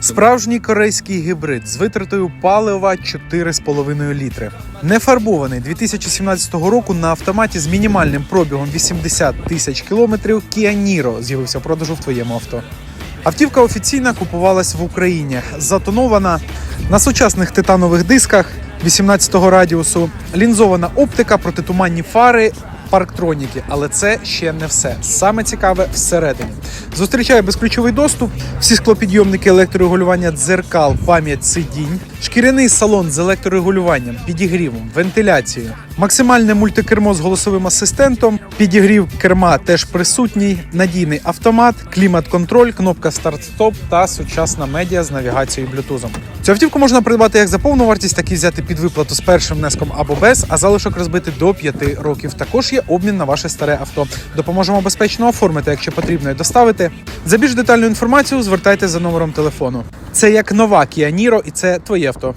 Справжній корейський гібрид з витратою палива 4,5 літри. Не фарбований 2017 року на автоматі з мінімальним пробігом 80 тисяч кілометрів Kia Niro з'явився в продажу в твоєму авто. Автівка офіційно купувалась в Україні, затонована на сучасних титанових дисках 18-го радіусу, лінзована оптика, протитуманні фари, парктроніки. Але це ще не все. Саме цікаве всередині. Зустрічає безключовий доступ, всі склопідйомники електрорегулювання дзеркал, пам'ять сидінь, шкіряний салон з електрорегулюванням, підігрівом, вентиляцією, максимальне мультикермо з голосовим асистентом, підігрів керма теж присутній, надійний автомат, клімат-контроль, кнопка старт-стоп та сучасна медіа з навігацією Bluetooth. Цю автівку можна придбати як за повну вартість, так і взяти під виплату з першим внеском або без, а залишок розбити до 5 років. Також є обмін на ваше старе авто. Допоможемо безпечно оформити, якщо потрібно, і доставити. За більш детальну інформацію звертайтеся за номером телефону. Це як нова Kia Niro і це твоє авто.